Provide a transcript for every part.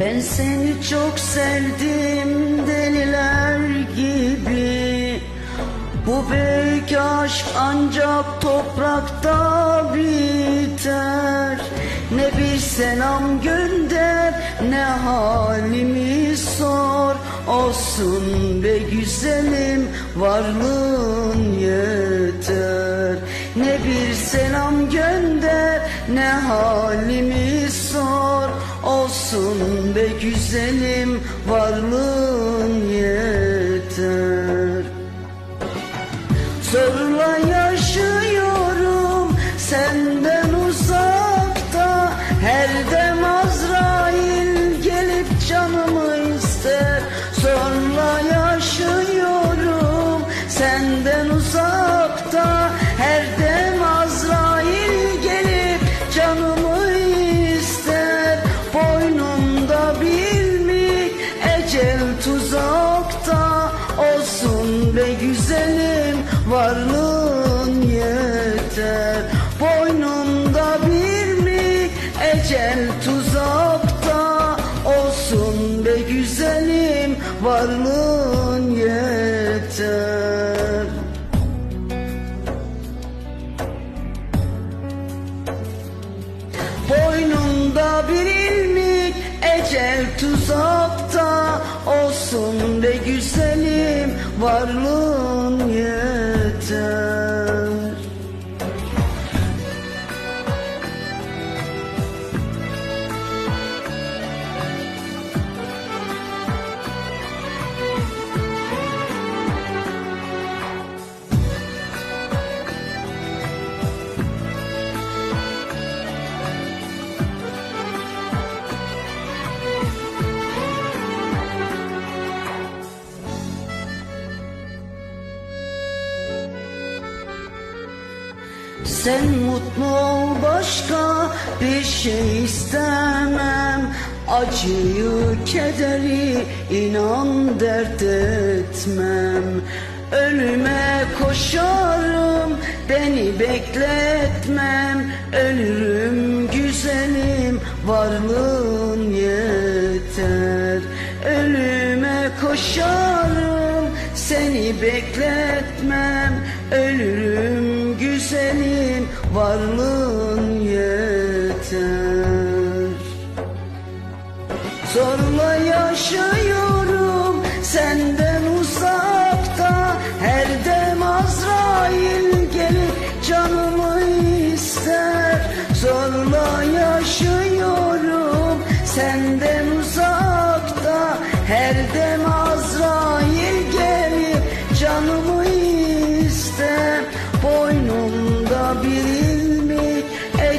Ben seni çok sevdim deliler gibi. Bu büyük aşk ancak toprakta biter. Ne bir selam gönder ne halimi sor. Olsun be güzelim varlığın yeter. Ne bir selam gönder ne halimi Olsun be güzelim varlığın yeter be güzelim varlığın yeter. Boynumda bilmik ecel tuzakta Olsun. Be güzelim varlığın yeter. Boynumda bir ilmik ecel tuzakta Olsun güzelim Sen mutlu ol başka bir şey istemem. Acıyı, kederi inan dert etmem. Ölüme koşarım beni bekletmem. Ölürüm güzelim varlığın yeter. Ölüme koşarım seni bekletmem. Ölürüm varlığın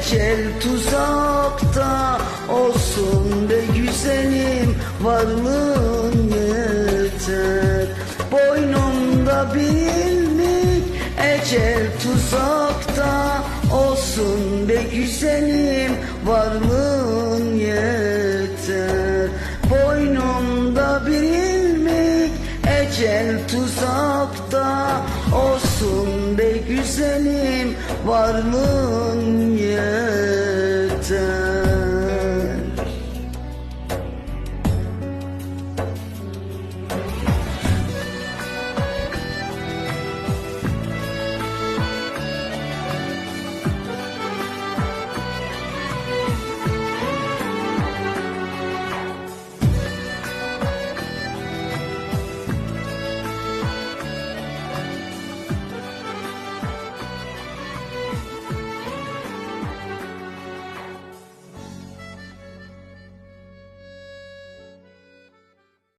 ecel tuzakta Olsun be güzelim varlığın yeter. Boynumda bir ilmik ecel tuzakta Olsun be güzelim varlığın yeter. Boynumda bir ilmik ecel tuzakta Olsun be güzelim varlığın yeter